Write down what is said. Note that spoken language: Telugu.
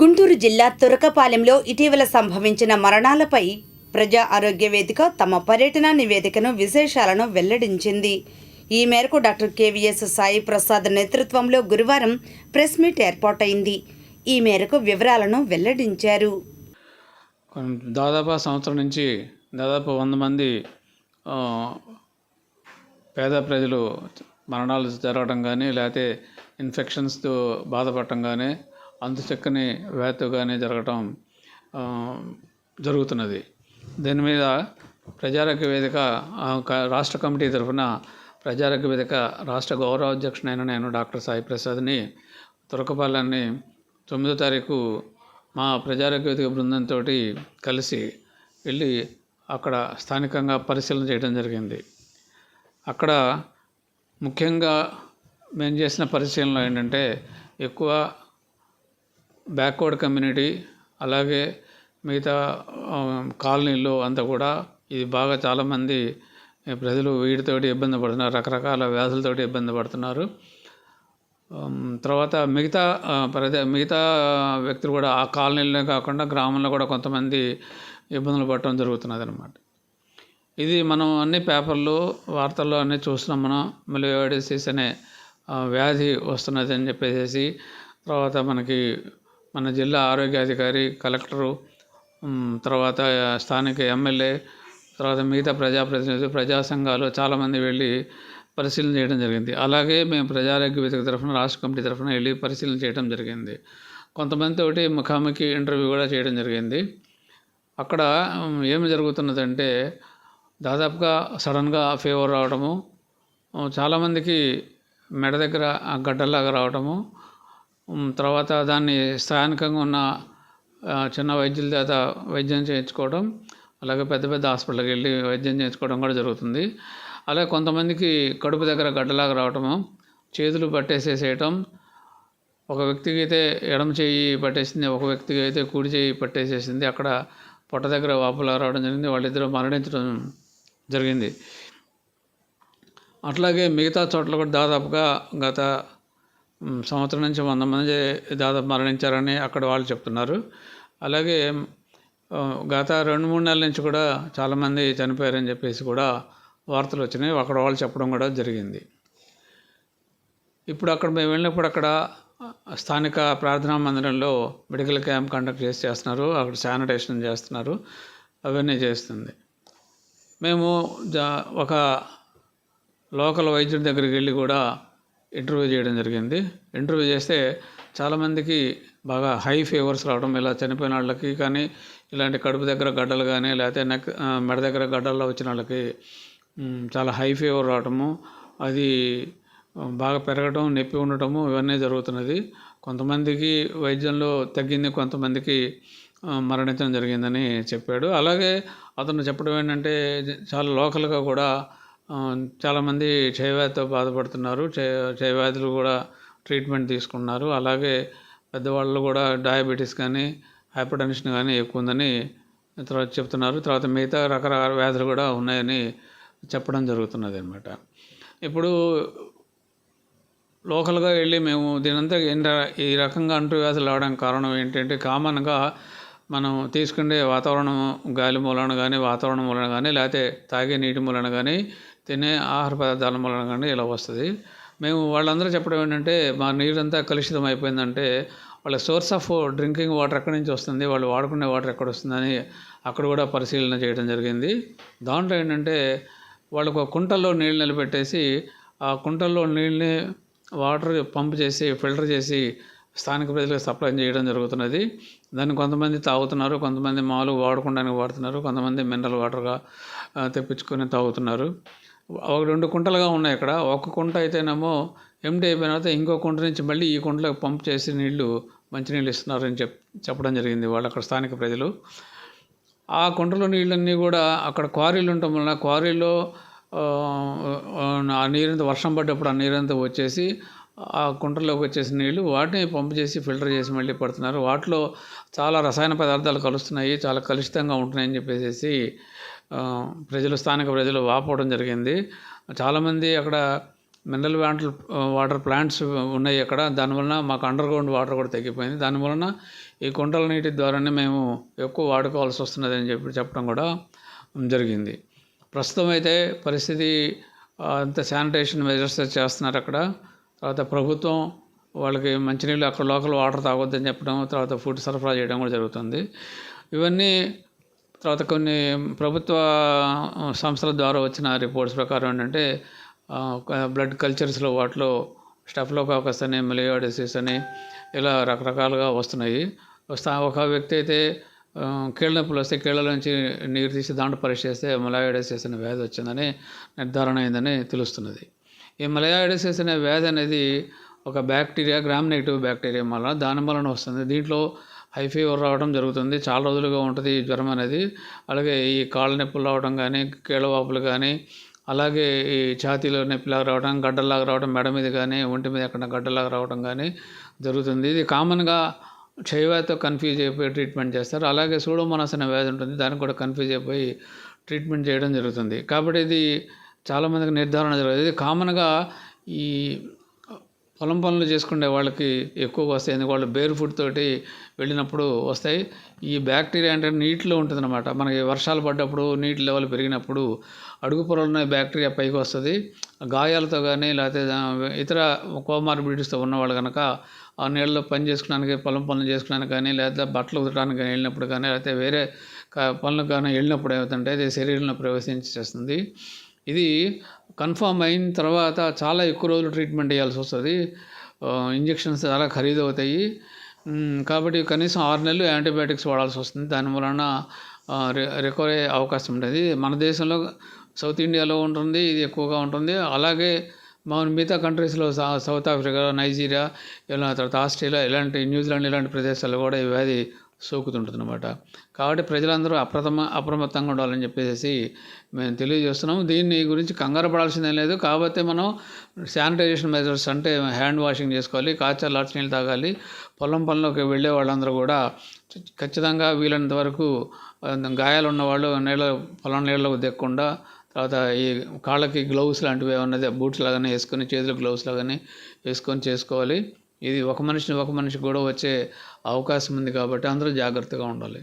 గుంటూరు జిల్లా తురకపాలెంలో ఇటీవల సంభవించిన మరణాలపై ప్రజా ఆరోగ్య వేదిక తమ పర్యటన నివేదికను విశేషాలను వెల్లడించింది. ఈ మేరకు డాక్టర్ కేవీఎస్ సాయి ప్రసాద్ నేతృత్వంలో గురువారం ప్రెస్ మీట్ ఏర్పాటైంది. ఈ మేరకు వివరాలను వెల్లడించారు. దాదాపు సంవత్సరం నుంచి దాదాపు వంద మంది పేద ప్రజలు మరణాలు జరగడం కానీ లేకపోతే ఇన్ఫెక్షన్స్తో బాధపడటం కానీ అంతుచక్కని చెక్కని జరగటం జరుగుతున్నది. దీని మీద ప్రజారోగ్య వేదిక ఆ, రాష్ట్ర కమిటీ తరఫున ప్రజారోగ్య వేదిక రాష్ట్ర గౌరవ అధ్యక్షునైన నేను డాక్టర్ సాయి ప్రసాద్ని తురకపాలెన్ని తొమ్మిదో తారీఖు మా ప్రజారోగ్య వేదిక బృందంతో కలిసి వెళ్ళి అక్కడ స్థానికంగా పరిశీలన చేయడం జరిగింది. అక్కడ ముఖ్యంగా మేము చేసిన పరిశీలన ఏంటంటే ఎక్కువ బ్యాక్వర్డ్ కమ్యూనిటీ అలాగే మిగతా కాలనీల్లో అంతా కూడా ఇది బాగా చాలామంది ప్రజలు వీటితోటి ఇబ్బంది పడుతున్నారు రకరకాల వ్యాధులతోటి ఇబ్బంది పడుతున్నారు. తర్వాత మిగతా ప్రజ మిగతా వ్యక్తులు కూడా ఆ కాలనీలోనే కాకుండా గ్రామంలో కూడా కొంతమంది ఇబ్బందులు పడటం జరుగుతున్నది అనమాట ఇది మనం అన్ని పేపర్లు వార్తల్లో అన్నీ చూస్తున్నాం మనం. మిలియోడిసిస్ అనే వ్యాధి వస్తున్నది అని చెప్పేసి తర్వాత మనకి మన జిల్లా ఆరోగ్యాధికారి కలెక్టరు తర్వాత స్థానిక ఎమ్మెల్యే తర్వాత మిగతా ప్రజాప్రతినిధులు ప్రజా సంఘాలు చాలామంది వెళ్ళి పరిశీలన చేయడం జరిగింది. అలాగే మేము ప్రజారోగ్య వేదిక తరఫున రాష్ట్ర కమిటీ తరఫున వెళ్ళి పరిశీలన చేయడం జరిగింది. కొంతమందితోటి ముఖాముఖి ఇంటర్వ్యూ కూడా చేయడం జరిగింది. అక్కడ ఏమి జరుగుతున్నదంటే దాదాపుగా సడన్గా ఫీవర్ రావడము చాలామందికి మెడ దగ్గర ఆ గడ్డలాగా రావడము తర్వాత దాన్ని స్థానికంగా ఉన్న చిన్న వైద్యుల చేత వైద్యం చేయించుకోవడం అలాగే పెద్ద పెద్ద హాస్పిటల్కి వెళ్ళి వైద్యం చేయించుకోవడం కూడా జరుగుతుంది. అలాగే కొంతమందికి కడుపు దగ్గర గడ్డలాగా రావటము చేతులు పట్టేసేసేయటం ఒక వ్యక్తికి అయితే ఎడమ చేయి పట్టేసింది ఒక వ్యక్తికి అయితే కుడి చేయి పట్టేసేసింది అక్కడ పొట్ట దగ్గర వాపులా రావడం జరిగింది వాళ్ళిద్దరూ మరణించడం జరిగింది. అట్లాగే మిగతా చోట్ల కూడా దాదాపుగా గత సంవత్సరం నుంచి వంద మంది దాదాపు మరణించారని అక్కడ వాళ్ళు చెప్తున్నారు. అలాగే గత రెండు మూడు నెలల నుంచి కూడా చాలామంది చనిపోయారని చెప్పేసి కూడా వార్తలు వచ్చినాయి. అక్కడ వాళ్ళు చెప్పడం కూడా జరిగింది. ఇప్పుడు అక్కడ మేము వెళ్ళినప్పుడు అక్కడ స్థానిక ప్రార్థనా మందిరంలో మెడికల్ క్యాంప్ కండక్ట్ చేసి చేస్తున్నారు. అక్కడ శానిటేషన్ చేస్తున్నారు. అవన్నీ చేస్తుంది. మేము ఒక లోకల్ వైద్యుడి దగ్గరికి వెళ్ళి కూడా ఇంటర్వ్యూ చేయడం జరిగింది. ఇంటర్వ్యూ చేస్తే చాలామందికి బాగా హై ఫీవర్స్ రావడం ఇలా చనిపోయిన వాళ్ళకి కానీ ఇలాంటి కడుపు దగ్గర గడ్డలు కానీ లేకపోతే నెక్ మెడ దగ్గర గడ్డల్లో వచ్చిన వాళ్ళకి చాలా హై ఫీవర్ రావటము అది బాగా పెరగటం నొప్పి ఉండటము ఇవన్నీ జరుగుతున్నది. కొంతమందికి వైద్యంలో తగ్గింది కొంతమందికి మరణించడం జరిగిందని చెప్పాడు. అలాగే అతను చెప్పడం ఏంటంటే చాలా లోకల్గా కూడా చాలామంది క్షయవ్యాధితో బాధపడుతున్నారు. క్షయ క్షయవ్యాధులు కూడా ట్రీట్మెంట్ తీసుకున్నారు అలాగే పెద్దవాళ్ళు కూడా డయాబెటీస్ కానీ హైపర్ టెన్షన్ కానీ ఎక్కువ ఉందని తర్వాత చెప్తున్నారు. తర్వాత మిగతా రకరకాల వ్యాధులు కూడా ఉన్నాయని చెప్పడం జరుగుతున్నది అనమాట ఇప్పుడు లోకల్గా వెళ్ళి మేము దీనంతా ఏంట ఈ రకంగా అంటూ వ్యాధులు రావడానికి కారణం ఏంటంటే కామన్గా మనం తీసుకునే వాతావరణం గాలి మూలన కానీ వాతావరణం మూలన కానీ లేకపోతే తాగే నీటి మూలన కానీ తినే ఆహార పదార్థాల మూలన కానీ ఇలా వస్తుంది. మేము వాళ్ళందరూ చెప్పడం ఏంటంటే మా నీరంతా కలుషితం అయిపోయిందంటే వాళ్ళ సోర్స్ ఆఫ్ డ్రింకింగ్ వాటర్ ఎక్కడి నుంచి వస్తుంది వాళ్ళు వాడుకునే వాటర్ ఎక్కడ వస్తుందని అక్కడ కూడా పరిశీలన చేయడం జరిగింది. దాంట్లో ఏంటంటే వాళ్ళకు కుంటల్లో నీళ్ళు నిలబెట్టేసి ఆ కుంటల్లో నీళ్ళని వాటర్ పంప్ చేసి ఫిల్టర్ చేసి స్థానిక ప్రజలకు సప్లై చేయడం జరుగుతున్నది. దాన్ని కొంతమంది తాగుతున్నారు కొంతమంది మాలు వాడుకోవడానికి వాడుతున్నారు కొంతమంది మినరల్ వాటర్గా తెప్పించుకొని తాగుతున్నారు. ఒక రెండు కుంటలుగా ఉన్నాయి ఇక్కడ. ఒక కుంట అయితేనేమో ఎంటీ అయిపోయిన తర్వాత ఇంకో కుంట నుంచి మళ్ళీ ఈ కుంటలోకి పంప్ చేసి నీళ్ళు మంచినీళ్ళు ఇస్తున్నారని చెప్ చెప్పడం జరిగింది వాళ్ళు అక్కడ స్థానిక ప్రజలు. ఆ కుంటలో నీళ్ళన్నీ కూడా అక్కడ క్వారీలు ఉండటం వలన క్వారీలో ఆ, నీరంతా వర్షం పడ్డప్పుడు ఆ నీరంతా వచ్చేసి ఆ కుంటలోకి వచ్చేసి నీళ్ళు వాటిని పంపు చేసి ఫిల్టర్ చేసి మళ్ళీ పడుతున్నారు. వాటిలో చాలా రసాయన పదార్థాలు కలుస్తున్నాయి చాలా కలుషితంగా ఉంటున్నాయని చెప్పేసి ప్రజలు స్థానిక ప్రజలు వాపోవడం జరిగింది. చాలామంది అక్కడ మినరల్ వాటర్ వాటర్ ప్లాంట్స్ ఉన్నాయి అక్కడ. దానివలన మాకు అండర్ గ్రౌండ్ వాటర్ కూడా తగ్గిపోయింది. దానివలన ఈ కుంటల నీటి ద్వారానే మేము ఎక్కువ వాడుకోవాల్సి వస్తున్నది అని చెప్పి చెప్పడం కూడా జరిగింది. ప్రస్తుతం అయితే పరిస్థితి అంత శానిటేషన్ మెజర్స్ చేస్తున్నారు అక్కడ. తర్వాత ప్రభుత్వం వాళ్ళకి మంచినీళ్ళు అక్కడ లోకల్ వాటర్ తాగొద్దని చెప్పడం తర్వాత ఫుడ్ సరఫరా చేయడం కూడా జరుగుతుంది. ఇవన్నీ తర్వాత కొన్ని ప్రభుత్వ సంస్థల ద్వారా వచ్చిన రిపోర్ట్స్ ప్రకారం ఏంటంటే బ్లడ్ కల్చర్స్లో వాటిలో స్టెఫ్లోకాకస్ అని మలియాడిసిస్ అని ఇలా రకరకాలుగా వస్తున్నాయి. వస్తా ఒక వ్యక్తి అయితే కీళ్ళ నొప్పులు వస్తే కీళ్ళ నుంచి నీరు తీసి దాంట్లో పరీక్ష చేస్తే మలయాడిసిస్ అనే వ్యాధి వచ్చిందని నిర్ధారణ అయిందని తెలుస్తున్నది. ఈ మలయాడిసిస్ అనే వ్యాధి అనేది ఒక బ్యాక్టీరియా గ్రామ్ నెగిటివ్ బ్యాక్టీరియా వల్ల దాని వలన వస్తుంది. దీంట్లో హై ఫీవర్ రావడం జరుగుతుంది. చాలా రోజులుగా ఉంటుంది ఈ జ్వరం అనేది. అలాగే ఈ కాళ్ళ నొప్పులు రావడం కానీ కీళ్ళవాపులు కానీ అలాగే ఈ ఛాతీలో నొప్పిలాగా రావడం గడ్డలాగా రావడం మెడ మీద కానీ ఒంటి మీద ఎక్కడ గడ్డలాగా రావడం కానీ జరుగుతుంది. ఇది కామన్గా క్షయవ్యాధితో కన్ఫ్యూజ్ అయిపోయి ట్రీట్మెంట్ చేస్తారు. అలాగే సూడోమోనాస్ అనే వ్యాధి ఉంటుంది. దానికి కూడా కన్ఫ్యూజ్ అయిపోయి ట్రీట్మెంట్ చేయడం జరుగుతుంది. కాబట్టి ఇది చాలామందికి నిర్ధారణ జరుగుతుంది. ఇది కామన్గా ఈ పొలం పనులు చేసుకునే వాళ్ళకి ఎక్కువగా వస్తాయి. ఎందుకంటే వాళ్ళు బేర్ ఫుడ్ తోటి వెళ్ళినప్పుడు వస్తాయి. ఈ బ్యాక్టీరియా అంటే నీటిలో ఉంటుందన్నమాట. మనకి వర్షాలు పడ్డప్పుడు నీటి లెవెల్ పెరిగినప్పుడు అడుగు పొలంలో బ్యాక్టీరియా పైకి వస్తుంది. గాయాలతో కానీ లేకపోతే ఇతర కోమార్బిడిటీస్తో ఉన్నవాళ్ళు కనుక ఆ నీళ్ళలో పని చేసుకోవడానికి పొలం పనులు చేసుకోవడానికి కానీ లేకపోతే బట్టలు ఉతకడానికి కానీ వెళ్ళినప్పుడు కానీ లేకపోతే వేరే పనులకు కానీ వెళ్ళినప్పుడు ఏమవుతుంటే ఇది శరీరంలో ప్రవేశించేస్తుంది. ఇది కన్ఫామ్ అయిన తర్వాత చాలా ఎక్కువ రోజులు ట్రీట్మెంట్ చేయాల్సి వస్తుంది. ఇంజెక్షన్స్ చాలా ఖరీదు అవుతాయి. కాబట్టి కనీసం ఆరు నెలలు యాంటీబయాటిక్స్ వాడాల్సి వస్తుంది. దాని వలన రి- రికవర్ అయ్యే అవకాశం ఉంటుంది. మన దేశంలో సౌత్ ఇండియాలో ఉంటుంది ఇది ఎక్కువగా ఉంటుంది. అలాగే మన మిగతా కంట్రీస్లో సౌత్ ఆఫ్రికా నైజీరియా ఇలా తర్వాత ఆస్ట్రేలియా ఇలాంటి న్యూజిలాండ్ ఇలాంటి ప్రదేశాల్లో కూడా ఈ వ్యాధి సోకుతుంటుంది అనమాట కాబట్టి ప్రజలందరూ అప్రథమ అప్రమత్తంగా ఉండాలని చెప్పేసి మేము తెలియజేస్తున్నాము. దీన్ని గురించి కంగారు పడాల్సిందేం లేదు. కాకపోతే మనం శానిటైజేషన్ మెజర్స్ అంటే హ్యాండ్ వాషింగ్ చేసుకోవాలి కాచా లాట్ నీళ్ళు తాగాలి పొలం పనులకు వెళ్ళే వాళ్ళందరూ కూడా ఖచ్చితంగా వీలైనంత వరకు ఆ, గాయాలు ఉన్నవాళ్ళు నీళ్ళ పొలం నీళ్ళకు దిక్కకుండా తర్వాత ఈ కాళ్ళకి గ్లౌస్ లాంటివి ఏమన్నది బూట్స్ లాగానే వేసుకొని చేతులకు గ్లౌస్ లాగానే వేసుకొని చేసుకోవాలి. ఇది ఒక మనిషిని ఒక మనిషికి కూడా వచ్చే అవకాశం ఉంది కాబట్టి అందరూ జాగ్రత్తగా ఉండాలి.